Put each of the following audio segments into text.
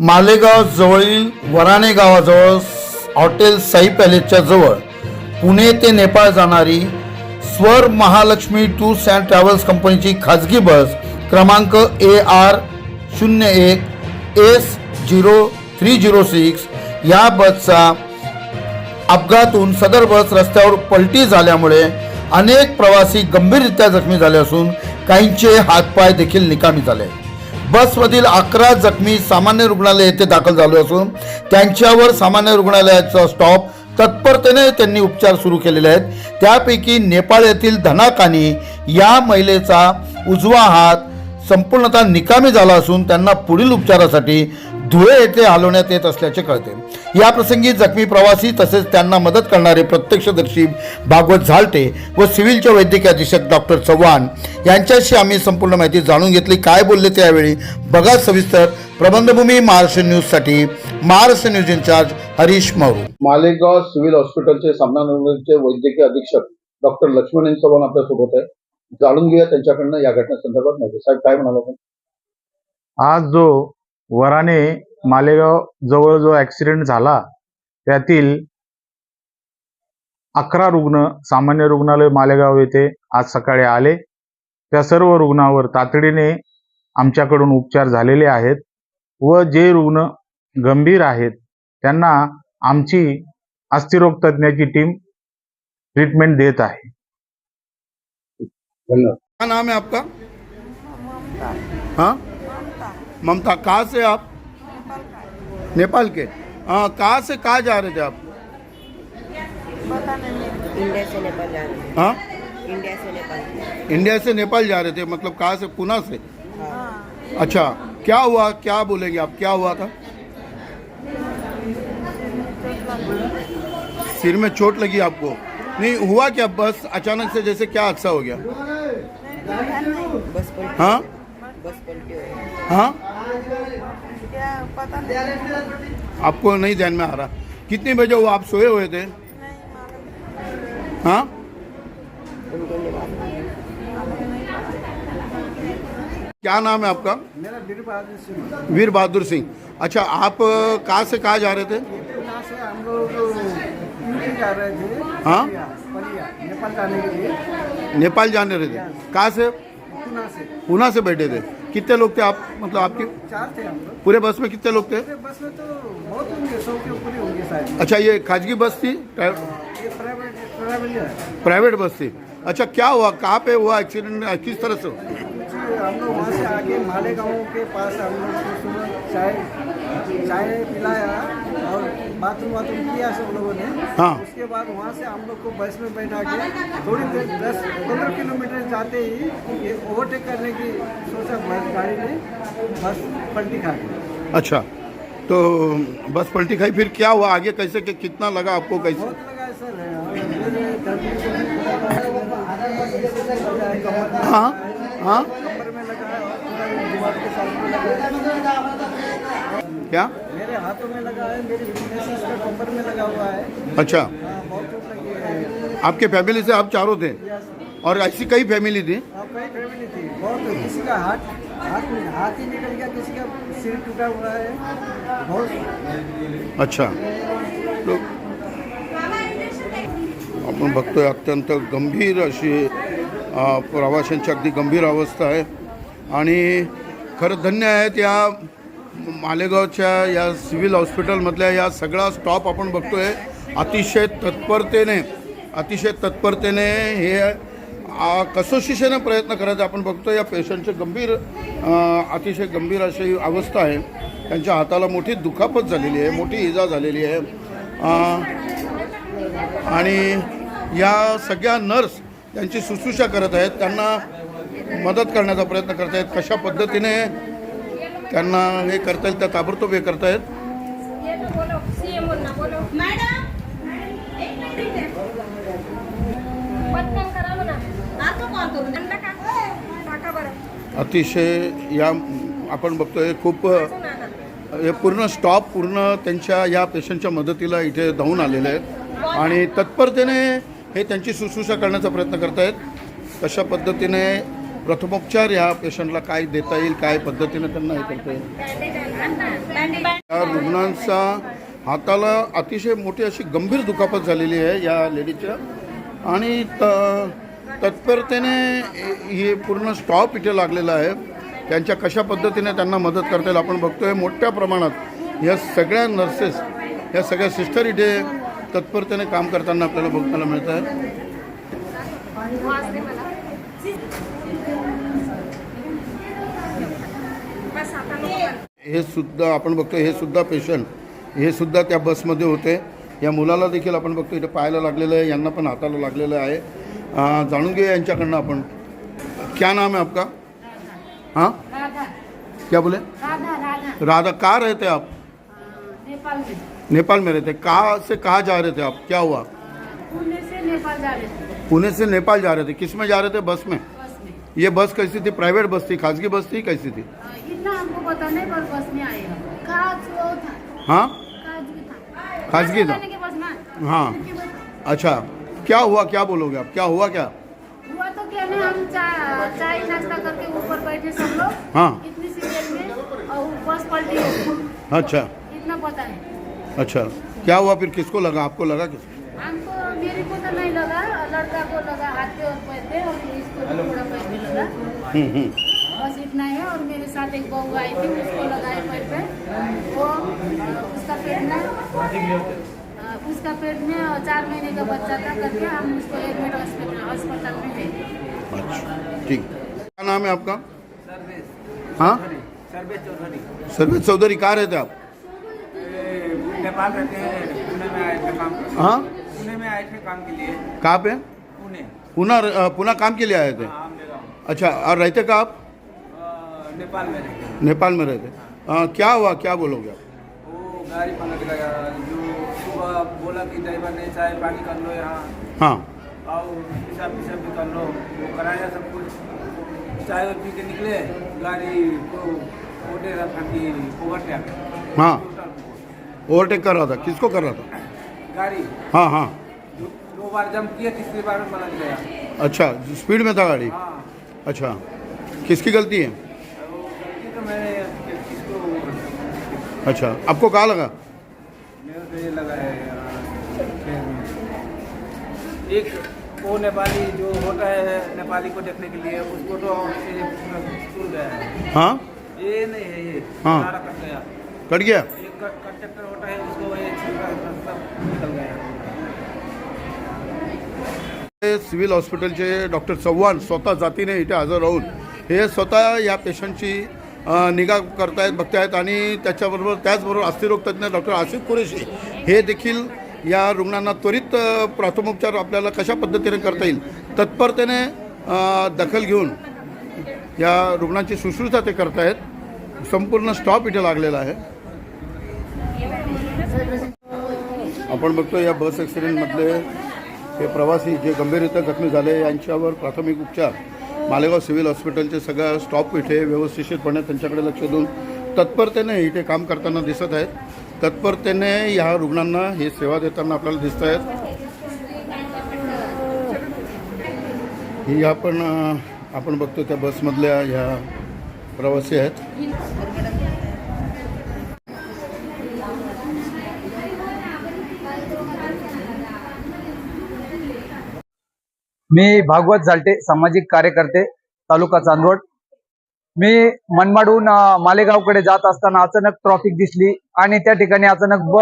मालेगाव जवळील वराणे गावाजवळ हॉटेल साई पॅलेसच्या जवळ पुणे ते नेपाळ जाणारी स्वर महालक्ष्मी टूर्स अँड ट्रॅव्हल्स कंपनीची खाजगी बस क्रमांक ए आर शून्य एक S zero three zero six या बसचा अपघातून सदर बस रस्त्यावर पलटी झाल्यामुळे अनेक प्रवासी गंभीररित्या जखमी झाले असून काहींचे हातपाय देखील निकामी झाले. बसमधील अकरा जखमी सामान्य रुग्णालय येथे दाखल झाले असून त्यांच्यावर सामान्य रुग्णालयाचा स्टॉप तत्परतेने त्यांनी उपचार सुरू केलेले आहेत. त्यापैकी नेपाळ येथील धनाकानी या महिलेचा उजवा हात संपूर्णतः निकामी झाला असून त्यांना पुढील उपचारासाठी धुळे येथे हलवण्यात येत असल्याचे कळते. या प्रसंगी जखमी प्रवासी तसेच त्यांना मदत करणारे प्रत्यक्षदर्शी भागवत झालटे व सिव्हिलचे वैद्यकीय अधीक्षक डॉक्टर चव्हाण यांच्याशी आम्ही संपूर्ण माहिती जाणून घेतली. काय बोलले त्यावेळी? बघा सविस्तर प्रबंधभूमी महाराष्ट्र न्यूजसाठी महाराष्ट्र न्यूज इन्चार्ज हरीश मारू. मालेगाव सिव्हिल हॉस्पिटलचे सामनाचे वैद्यकीय अधीक्षक डॉक्टर लक्ष्मण चव्हाण आपल्यासोबत आहे जाणून घेऊया त्यांच्याकडनं या घटनेसंदर्भात माहिती. साहेब काय म्हणाला आज जो वराने मालेगाव जवळ जो ऍक्सिडेंट झाला त्यातील अकरा रुग्ण सामान्य रुग्णालय मालेगाव येथे आज सकाळी आले. त्या सर्व रुग्णावर तातडीने आमच्याकडून उपचार झालेले आहेत व जे रुग्ण गंभीर आहेत त्यांना आमची अस्थिरोग तज्ज्ञाची टीम ट्रीटमेंट देत आहे. धन्यवाद. क्या नाम है आपका? हाँ? ममता कहाँ से आप? नेपाल के। हाँ कहाँ से कहाँ जा रहे थे आप? इंडिया से नेपाल जा रहे हाँ? इंडिया से नेपाल। इंडिया से नेपाल जा रहे थे मतलब कहाँ से पुणे से? हाँ। अच्छा क्या हुआ क्या बोलेंगे आप क्या हुआ था? सिर में चोट लगी आपको? नहीं हुआ क्या बस अचानक से जैसे क्या हादसा हो गया? हाँ? बस पलटी हाँ? क्या पता नहीं। आपको नहीं ध्यान में आ रहा। कितने बजे वो आप सोए हुए थे? हाँ? क्या नाम है आपका? मेरा वीर बहादुर सिंह। वीर बहादुर सिंह। अच्छा आप कहाँ से कहाँ जा रहे थे? यहाँ से हम लोग यूपी जा रहे थे। हाँ? नेपाल जाने के लिए। नेपाल जाने रहे थे। कहाँ से? पुणे से। पूना से बैठे थे। कितने लोग थे आप? मतलब आपके चार थे हम लोग। पूरे बस में कितने लोग थे? पूरे बस में तो बहुत होंगे सौ के ऊपर ही होंगे शायद। अच्छा ये खाजगी बस थी? ये प्राइवेट है प्राइवेट बस थी। अच्छा क्या हुआ? कहाँ पे हुआ एक्सीडेंट किस तरह से? हम लोग वहाँ से आके मालेगांव के पास हम लोग चाय चाय पिलाया। बाथरूम वाथरूम किया सब लोगों ने। हाँ। उसके बाद वहाँ से हम लोग को बस में बैठा के थोड़ी देर दस पंद्रह किलोमीटर जाते ही ये ओवरटेक करने की सोचा बस गाड़ी ने बस पलटी खा गई अच्छा तो बस पलटी खाई फिर क्या हुआ आगे? कैसे कि, कितना लगा आपको? कैसे? बहुत लगा है सर। हाँ हाँ। है। क्या? हाथों में लगा है मेरी का कमर में लगा हुआ है। अच्छा। हाँ बहुत चोट लगी है। आपके फैमिली से आप चारों थे? और ऐसी कई फैमिली थी? कई फैमिली थी। बहुत किसी का हाथ हाथ हाथ ही निकल गया किसी का सिर टूटा हुआ है। बहुत। अच्छा। तो आपण बघतोय अत्यंत गंभीर अशी प्रवाशांची अगदी गंभीर अवस्था आहे. आणि खरं धन्य आहेत या मालेगावच्या या सिव्हिल हॉस्पिटलमधल्या या सगळा स्टॉप आपण बघतोय अतिशय तत्परतेने अतिशय तत्परतेने हे आ, प्रयत्न करायचं आपण बघतो या पेशंटचे गंभीर अतिशय गंभीर अशी अवस्था आहे. त्यांच्या हाताला मोठी दुखापत झालेली आहे मोठी इजा झालेली आहे. आणि या सगळ्या नर्स त्यांची शुश्रूषा करत आहेत त्यांना मदत करण्याचा प्रयत्न करत आहेत कशा पद्धतीने त्यांना हे करता येईल त्या ताबडतोब हे करतायत पटकन करा म्हणा. नातो कॉल करून त्यांना का? टाका बरं. अतिशय या आपण बघतोय खूप हे पूर्ण स्टॉप पूर्ण त्यांच्या या पेशंटच्या मदतीला इथे धावून आलेले आहेत. आणि तत्परतेने हे त्यांची शुश्रूषा करण्याचा प्रयत्न करत आहेत कशा पद्धतीने प्रथमोपचार या पेशंटला काय देता येईल काय पद्धतीने त्यांना हे करता येईल? या रुग्णांचा हाताला अतिशय मोठी अशी गंभीर दुखापत झालेली आहे या लेडीच्या आणि त तत्परतेने हे पूर्ण स्टॉप इथे लागलेला आहे. त्यांच्या कशा पद्धतीने त्यांना मदत करता येईल आपण बघतोय. मोठ्या प्रमाणात या सगळ्या नर्सेस या सगळ्या सिस्टर इथे तत्परतेने काम करताना आपल्याला बघताना मिळत आहे. हे सुद्धा आपण बघतो हे सुद्धा पेशंट हे सुद्धा त्या बसमध्ये होते. या मुलाला देखील आपण बघतो इथे पायाला लागलेलं आहे यांना पण हाताला लागलेलं आहे. जाणून घेऊया यांच्याकडनं आपण. क्या नाम है आपका? हाँ? क्या बोले? राधा कहाँ रहते आप? नेपाल में नेपाल में रहते. कहाँ से कहाँ जा रहे थे आप? क्या हुआ? पुणे से नेपाल जा रहे थे. पुणे से नेपाल जा रहे थे. किस में जा रहे थे? बस में? ये बस कैसी थी? प्राइवेट बस थी खासगी बस थी कैसी थी? इतना हमको पता नहीं पर बस में आए हाँ? था। खासगी था? हाँ। अच्छा क्या हुआ क्या बोलोगे आप? क्या हुआ क्या? हुआ तो क्या नहीं हम चाय नाश्ता करके ऊपर बैठे सब लोग। हाँ। इतनी सीरियल में और बस पलटी अच्छा। इतना पता है। अच्छा। क्या हुआ फिर? किसको लगा? आपको लगा किस? हमको मेरे को तो नहीं लगा। लड़का को लगा हाथ पे और पैर पे और इसको थोड़ा पैर हम्म, हम्म। बस इतना है और मेरे साथ एक बहू आई थी उसको लगाए पैर पे। वो उसका पेट में उसका पेट में चार महीने का बच्चा था करके हम उसको एडमिट हॉस्पिटल में है अच्छा ठीक। क्या नाम है आपका? हाँ? सर्वेश चौधरी। कहाँ रहते आप? नेपाल रहते हैं पुणे में आए थे काम। हाँ? पुणे में आए थे काम के लिए। कहाँ पे? पुणे। पुनः पुनः काम के लिए आए थे? गाँव अच्छा और रहते कहाँ आप? नेपाल में रहते नेपाल में रहते अ, क्या हुआ? क्या बोलोगे आप? वो गाड़ी पलट गया जो सुबह बोला कि ड्राइवर नहीं चाय पानी कर लो यहाँ। हाँ। और भी कर लो। वो कराया सब कुछ। चाय और पी के निकले गाड़ी को ओटे ओवरटेक। हाँ। ओवरटेक कर रहा था। किसको कर रहा था? गाड़ी। हाँ हाँ। दो दो बार जंप किया तीसरी बार में पलट गया। अच्छा स्पीड में था गाड़ी? हाँ। अच्छा। किसकी गलती है? अच्छा आपको कहाँ लगा। एक वो नेपाली जो होता है नेपाली को देखने के लिए उसको तो गया हाँ। ये नहीं है ये हाँ। कट गया। कट गया? एक कट कंडक्टर होता है उसको ये निकल गया। सिव्हिल हॉस्पिटलचे डॉक्टर चव्हाण स्वतः जातीने इथे हजर राहून हे स्वतः या पेशंटची निगा करतायत बघतायत आणि त्याच्याबरोबर त्याचबरोबर अस्थिरोग तज्ज्ञ डॉक्टर आसिफ कुरेशी हे देखील या रुग्णांना त्वरित प्राथमोपचार आपल्याला कशा पद्धतीने करता येईल तत्परतेने दखल घेऊन या रुग्णांची सुश्रूषा ते करतायत. संपूर्ण स्टॉप इथे लागलेला आहे. आपण बघतो या बस ॲक्सिडेंटमधले हे प्रवासी जे गंभीररित्या जखमी झाले यांच्यावर प्राथमिक उपचार. मालेगाव सिव्हिल हॉस्पिटलचे सगळ्या स्टॉप इथे व्यवस्थितपणे त्यांच्याकडे लक्ष देऊन तत्परतेने इथे काम करताना दिसत आहेत. तत्परतेने ह्या रुग्णांना हे सेवा देताना आपल्याला दिसत आहेत. ही आपण आपण बघतो त्या बसमधल्या ह्या प्रवासी आहेत. मी भागवत झालटे सामाजिक कार्यकर्ते तालुका चांदवड. मी मनमाडून मालेगावकडे जात असताना अचानक ट्रॉफिक दिसली आणि त्या ठिकाणी अचानक ब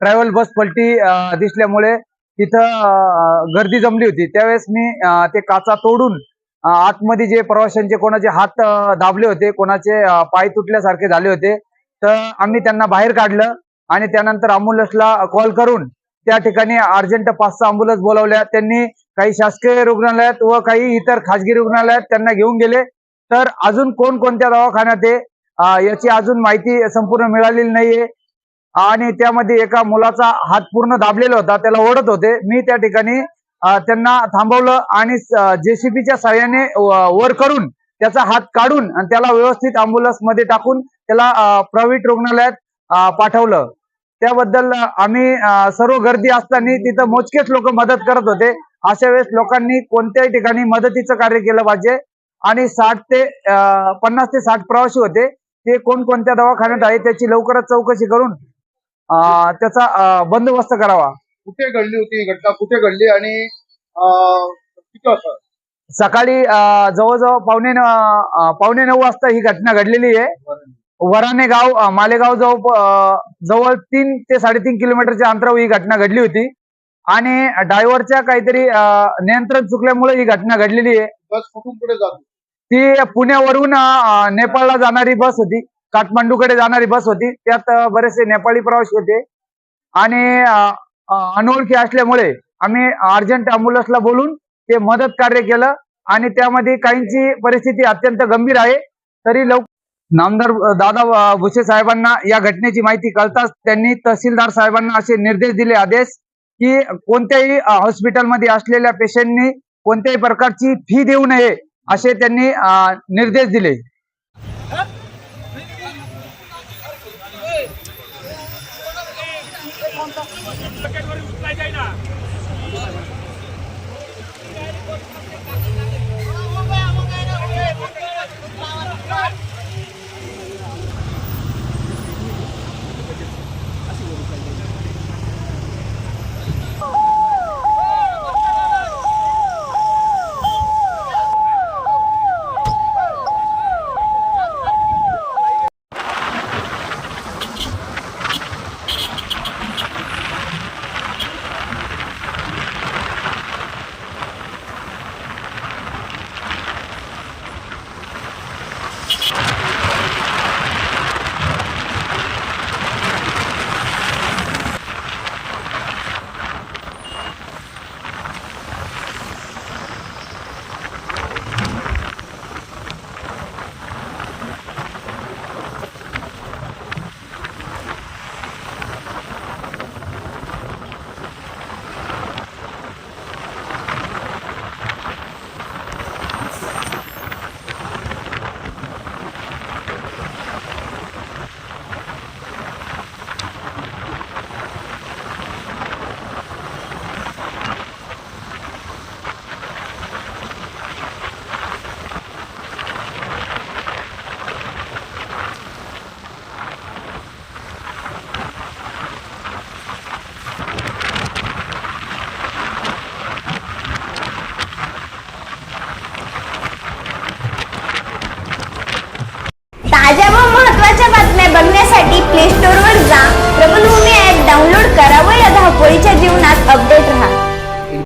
ट्रॅव्हल बस पलटी दिसल्यामुळे तिथं गर्दी जमली होती. त्यावेळेस मी ते काचा तोडून आतमध्ये जे प्रवाशांचे कोणाचे हात दाबले होते कोणाचे पाय तुटल्यासारखे झाले होते तर आम्ही त्यांना बाहेर काढलं आणि त्यानंतर अम्ब्युलन्सला कॉल करून त्या ठिकाणी अर्जंट पाच सहा अँब्युलन्स बोलावल्या. त्यांनी काही शासकीय रुग्णालयात व काही इतर खाजगी रुग्णालयात त्यांना घेऊन गेले. तर अजून कोणकोणत्या दवाखान्यात आहे? याची अजून माहिती संपूर्ण मिळालेली नाहीये. आणि त्यामध्ये एका मुलाचा हात पूर्ण दाबलेला होता. त्याला ओढत होते. मी त्या ठिकाणी त्यांना थांबवलं आणि जेसीबीच्या सहाय्याने वर करून त्याचा हात काढून आणि त्याला व्यवस्थित अँब्युलन्समध्ये टाकून त्याला प्रायव्हेट रुग्णालयात पाठवलं. त्याबद्दल आम्ही सर्व गर्दी असताना तिथं मोजकेच लोक मदत करत होते. अशा वेळेस लोकांनी कोणत्याही ठिकाणी मदतीचं कार्य केलं पाहिजे. आणि साठ ते पन्नास ते साठ प्रवासी होते. ते कोणकोणत्या दवाखान्यात आहे त्याची लवकरच चौकशी करून त्याचा बंदोबस्त करावा. कुठे घडली होती ही घटना? कुठे घडली? आणि सकाळी जवळजवळ पावणे पावणे नऊ वाजता ही घटना घडलेली आहे. वराणे गाव मालेगाव जवळ जवळ तीन ते साडेतीन किलोमीटरच्या अंतरावर ही घटना घडली होती. आणि ड्रायव्हरच्या काहीतरी नियंत्रण चुकल्यामुळे ही घटना घडलेली आहे. बस कुठून कुठे जात? ती पुण्यावरून नेपाळला जाणारी बस होती. काठमांडूकडे जाणारी बस होती. त्यात बरेचसे नेपाळी प्रवासी होते. आणि अनोळखी असल्यामुळे आम्ही अर्जंट अँब्युलन्सला बोलून ते मदत कार्य केलं. आणि त्यामध्ये काहींची परिस्थिती अत्यंत गंभीर आहे. तरी लव नामदार दादा भुसे साहेबांना या घटनेची माहिती कळताच त्यांनी तहसीलदार साहेबांना असे निर्देश दिले आदेश की कोणत्याही हॉस्पिटलमध्ये असलेल्या पेशंटनी कोणत्याही प्रकारची फी देऊ नये असे त्यांनी निर्देश दिले.